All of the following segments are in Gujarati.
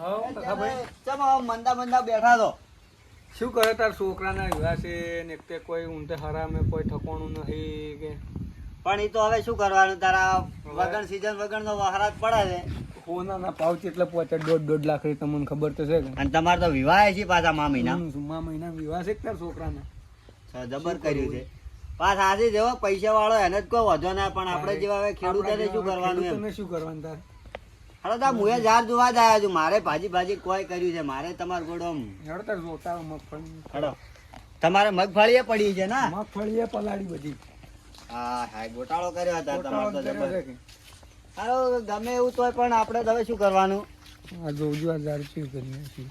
મંદા મંદા બેઠા તો શું કરે તાર છોકરાના વિવાહ છે ને તે કોઈ ઊંધે હરામે કોઈ ઠકોણું નથી કે? પણ એ તો હવે શું કરવાનું? તારા વગણ સીઝન વગણ નો વહરાત પડે છે. સોનાના ભાવ એટલે પહોંચે દોઢ દોઢ લાખની તમને ખબર તો છે અને તમારે તો વિવાહ છે પાછા મા મહિના મા મહિના વિવાહ છે તાર છોકરાના? જબર કર્યું છે. પાછા આજે જેવો પૈસા વાળો એને જ કોઈ વધો ના પણ આપણે જેવા હવે ખેડૂતોને શું કરવાનું એમ? શું કરવાનું તાર? હાલો તા મુએ જાર જોવા જ આવ્યા છું. મારે ભાજી ભાજી કોઈ કર્યું છે. મારે તમાર ગોડો હેડો તાર જોતા મગફળી. હાલો. તમારે મગફળી પડી છે ના? મગફળી એ પલાળી બધી. હા હા ગોટાળો કર્યો હતા. તમારો તો. હાલો ગમે એવું તોય પણ આપણે હવે શું કરવાનું? આ જોજો આ શું કરી છીએ.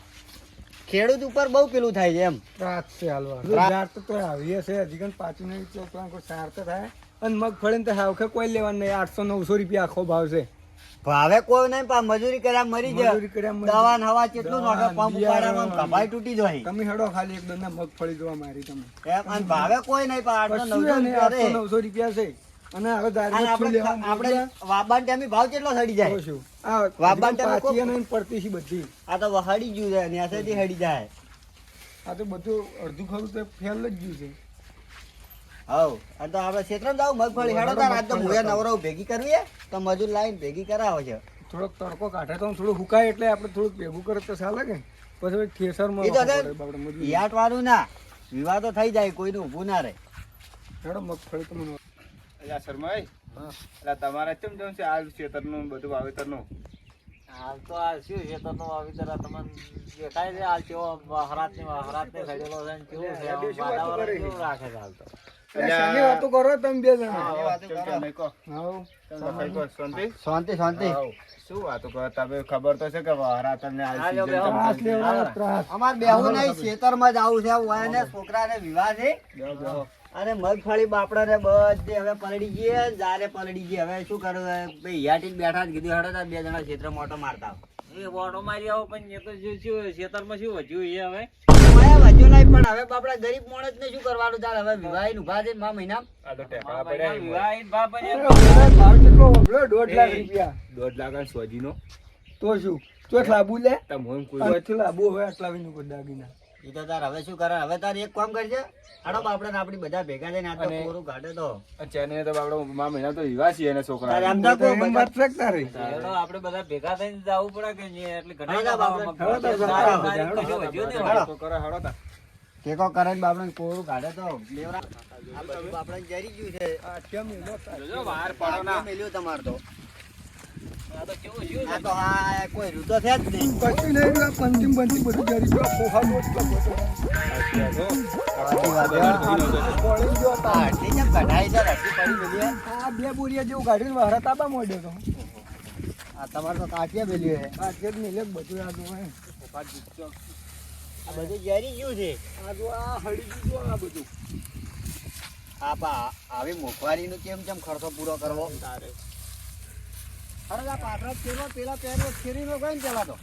ખેડૂત ઉપર બહુ પેલું થાય છે એમ. રાત છે હાલવા. રાત તો આવીએ છે. હજી કણ પાછું નહીં. ચોકલા સાર તો થાય. અને મગફળી તો હાવખે કોઈ લેવાનું નહીં. આઠસો નવસો રૂપિયા આખો ભાવ છે. ભાવે કોઈ નહીં પણ મજૂરી કર્યા મરી મજૂરી કર્યા દવા નવા કેટલું નોટો પંપ બિયારણ. કપાઈ તૂટી જાય. તમે હેડો ખાલી એક દંડા મગફળી જોવા મારી તમે એમ અને ભાવે કોઈ નહીં પણ આઠસો નવસો રૂપિયા નવસો રૂપિયા છે. અને હવે દારૂ આપણે વાબાન ટાઈમે ભાવ કેટલો સડી જાય? શું? આ વાબાન ટાઈમે પાછી નહીં પડતી છે બધી. આ તો વહાડી ગયું છે ન્યાસેથી હડી જાય. આ તો બધું અડધું ખરું તો ફેલ જ ગયું છે. હવ. અને તો આપણે ક્ષેત્ર જાવ મગફળી હેડો તાર. આજ તો મુએ નવરો ભેગી કરવી હે. તો મજૂર લાઈન ભેગી કરાવો છે. થોડોક તડકો કાઢે તો થોડું હુકાય એટલે આપણે થોડુંક ભેગું કરે તો ચાલે કે. પછી મજૂરી. યાટ વાળું ના. વિવાદો થઈ જાય કોઈનું ઊભું ના રહે. હેડો મગફળી તો મને અલ્યા શર્માઈ. હા. તમારે કેમ જવું છે આ ખેતરનું બધું વાવેતરનું? હાલ તો આ શું છે તો વાવેતર તમને દેખાય છે હાલ કેવો હરાત ને હરાત ને ઘડેલો છે કેવું છે વાતાવરણ કેવું રાખે છે હાલ તો? એટલે શાની વાતો કરો તમે બે જણા એ વાતો કેમ કરો. કેમ નહીં કહો? હાઉ. કેમ લખાઈ કહો? શાંતિ? શાંતિ શાંતિ શું વાતો કરો તમે ખબર તો છે કે વહારા તમને આ હા, જો season બેહો. ત્રાસ તમને લેવાનો ત્રાસ અમાર બેહું નહીં ખેતરમાં જ આવું છે વાયને છોકરાને વિવાહ છે બેહો, બેહો. અને મગફળી બાપડાને બધે હવે પલડી ગઈ જારે પલડી ગઈ હવે શું કરું ભાઈ યાટી બેઠા જ કીધું હેડો બે જણા ક્ષેત્ર મોટો મારતા આવો. એ વોટો મારી આવો પણ એ તો શું શું ખેતરમાં શું વધ્યું છે હવે વધ્યો પણ હવે બાપડા ગરીબ માણસ ને શું કરવાનું ચાલ? હવે વિવાહનું ભાજે મા મહિના. આ તો પડ્યા બાપ ભાવ કેટલો લાખ રૂપિયા. દોઢ લાખ સોજી નો તો શું? ચોથ લાંબુ લે. તમે હું કોઈ ચોથી લાંબુ હવે આટલા વિનું કોઈ દાગીના. એ તો તાર હવે શું કરે? હવે તાર એક કામ કરજે. હાડો બાપડા આપડી બધા ભેગા થઈને આ તો કોરું કાઢે તો. ચેને તો બાપડો મા મહિના તો વિવાહ છે એને તારે છોકરા આમ તો બધા- તારી. આપણે ભેગા થઈને જવું પડે કે એટલે ઘણા. તો કરો હાડો તા. ટેકો કરે બાપડે કોરું કાઢે તો લેવરા. આ બધું બાપડા જરી ગયું છે આ કેમ એનો જોજો વાર પડો ના મેલ્યો તમાર તો. આ તો કેવું તો કોઈ રૂતો છે જ નહીં. પંચીમ બધું જરી ગયું, પડી ગયો. કેમ કઢાઈ છે. પડી મેલી આ બે બોરિયા જેવું કાઢીને વારા તાબા મોડ્યો તો. આ તમારે તો કાઠિયા મેલ્યું છે. આ જે મેલે બધું આ જો હે. આ બધું જરી ગયું છે. આ જો આ હળી ગયું આ બધું. આ પા આવી મોંઘવારીનું કેમ કેમ ખર્ચો પૂરો કરવો? અરે આ પાથરા ફેરવો પેલા પહેરવો કઈ ને પેલા તો.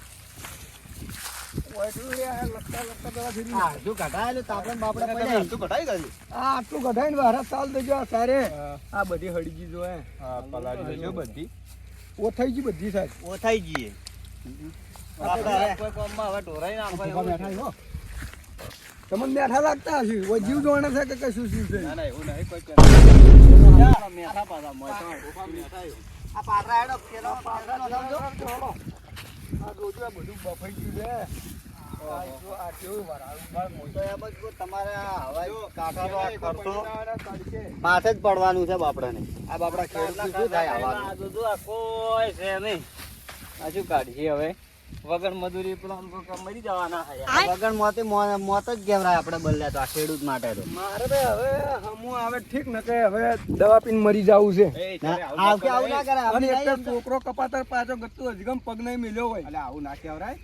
લગતા લગતા પેલા ફેરી સારે. બધી તમને બેઠા લાગતા હશે કોઈ જીવ જોવાના છે કે કશું શું છે ના ના એવું નહીં કોઈ મેઠા પાછા મોય આ હેડો સમજો જોજો બધું બફાઈ ગયું છે. માથે જ પડવાનું છે બાપડાને આ બાપડા ખેડૂત શું થાય આ આવવાનું આ કોઈ છે નહીં. આ શું કાઢીએ હવે? વગર મજૂરી પેલા મરી જવાના વગર મોતે મોત જ કહેવાય આપણે બદલે તો આ ખેડૂત માટે તો. મારે તો હવે હમું આવે ઠીક ને કે હવે દવા પીને મરી જવું છે. એ ના, આવું ના કરે અને એક છોકરો કપાતર પાછો ગતું હજગમ પગ નહીં મિલ્યો હોય. અલ્યા આવું ના કહેવાય.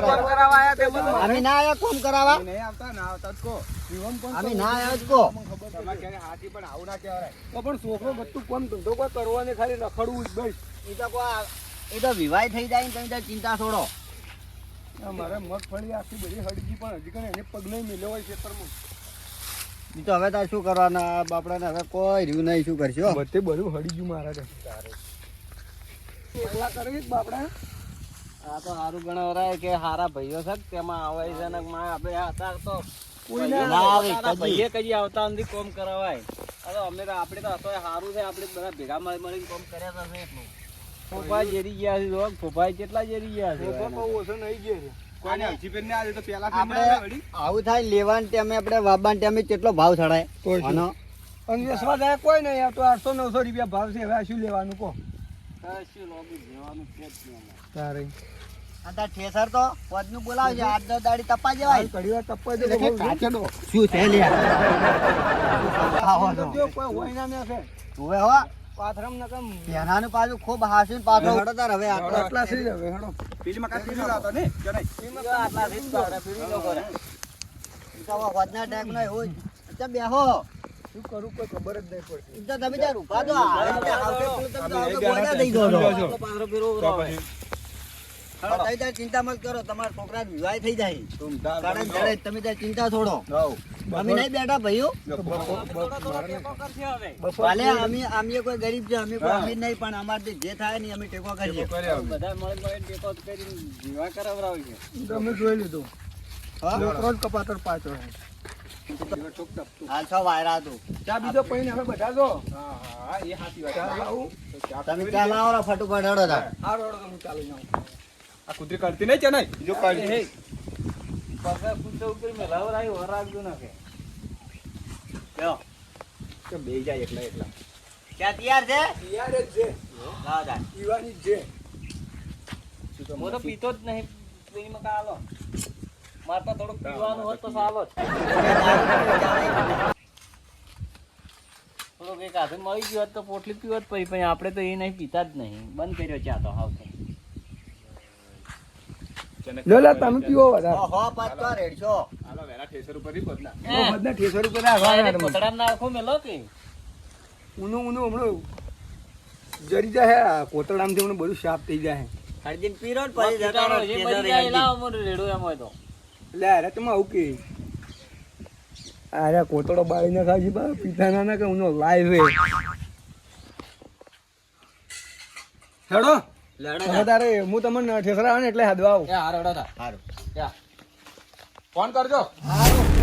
કોમ કરાવવા આયા તે બધું. અમે ના આયા કોમ કરાવવા? નહીં આવતા ના આવતા જ પણ અમે ના આયા જ કહો હાથી પણ આવું ના કહેવરાય તો પણ છોકરો ગતું કોમ ધંધો કોઈ કરવો ને ખાલી રખડવું જ બસ. એ તો કોઈ એ તો વિવાહ થઈ જાય ને તમે તો ચિંતા છોડો. મારે મગફળી આખી બધી હળગી પણ હજી કઈ એને પગ નહીં મિલ્યો હોય ખેતરમાં. તો હવે તાર શું કરવાના બાપડાને હવે કોઈ રહ્યું નહીં શું કરશો બધે બધું હળી ગયું મારા એકલા કરવી જ બાપડા? આ તો સારું ગણાવરાય કે હારા ભાઈઓ છે તેમાં આવે છે ને માં આપણે હતા તો કોઈ ભાઈઓ ના ના આવે, આવતા કદી. ભાઈએ કઈ આવતા નથી કોમ કરાવાય. આ અમે તો આપણે તો હતો સારું છે આપણે બધા ભેગા મળી મળીને કોમ કર્યા હતા એટલું. ફોફા જેરી ગયા છે જોવા ફોફા કેટલા જેરી ગયા છે? ઓછો બહુ ઓછો નહીં ગયો કોઈને હજીબેન ને આજે તો પેલા આપણે આવું થાય લેવાના ટાઈમે આપણે વાવવાના ટાઈમે કેટલો ભાવ ચડાય? આનો જાય કોઈ નહીં. આ તો આઠસો નવસો રૂપિયા ભાવ છે. હવે શું લેવાનું કહો. તારે. આ ઠેસર તો પદનું બોલાવજે. આઠ દસ દાડી તપા જવાય. ઘડી વાર ટપ્પા દે શું છે લ્યા? કોઈ હોય ના નાખે હવે હવા પાથરમ ન કમ પાછું ખૂબ હાસીને પાછો હડતાર હવે આટલા થઈ હવે હેડો પેલી મકાન પેલી લાવતા ને જણાય જો આટલાથી જ પાવડા પીવી નો કરે. વધના ટાઈમ નો હોય. અચ્છા બેહો. શું કરું કોઈ ખબર જ નહીં પડતી. ઈ તો તમે ત્યાં રૂપા દો આવી આવતે તમે આવતે બોલ્યા દઈ દો છો. આટલો પાવડો પીવો તો આવે. પછી હવે તમે ચિંતા મત કરો તમારા છોકરાને વિવાહ થઈ જાય. કારણ જડે તમે તાર ચિંતા છોડો. અમે નહીં બેઠા ભાઈઓ. થોડો થોડો ટેકો કરશે હવે. ભલે અમે અમે કોઈ ગરીબ છે અમે કોઈ અમીર નહીં પણ અમારથી જે થાય ને અમે ટેકો કરીએ. બધા મળીને મળીને ટેકો કરીને જીવા કરાવરાવે છે. તમે જોઈ લીધું. છોકરો જ કપાતર પાછો હાલ છો વાયરા હતું ચા બીજો પૈને હવે બધા જો. હા હા એ સાચી વાત તમે ચાલ ફટુફટ હડો તાર આ હું ચાલી જાઉં. આ કુતરી કરતી નહીં છે બીજો જો કાઢી. પૂંછે ઉપર મેલાવરાયું, હરાગતું નાખે. લ્યો. કે બે જાય એકલા એકલા. ક્યાં તૈયાર છે? તૈયાર જ છે. લાવો તાર પીવાની જ છે. હું તો પીતો જ નહીં. પીમાં કાલો આલો. મારે થોડુંક પીવાનું હોત તો સાલો જ. થોડુંક એક હાથે મળી ગયો હોત તો પોટલી પીવત પછી આપણે તો એ નહીં પીતા જ નહીં. બંધ કર્યો ચા તો હાવ લો લો તમે પીવો વધારે. હો પાછ તો રેડશો હાલો વેરા ઠેસર ઉપર બદલા ઓ, બદલા ઠેસર ઉપર આ યાર મને. કોતરામાં નાખો મેલો કે ઉનો ઉનો હમણો જરી જાય આ થી હમણાં બધું સાફ થઈ જાય હરદીન પીરો ને પછી જતો પીટાણો રહો, જે કેજો મરી જાય મને રેડું એમ હોય તો. લે અરે તમે આવું કે અરે કોતડો બાળીને ખાજી બા પીતા ના ના કે ઉનો લાઈવ હે હેડો. તારે હું તમને ઠેસરા આવે ને એટલે હાદવા આવું હારો હેડો ફોન કરજો. હારું.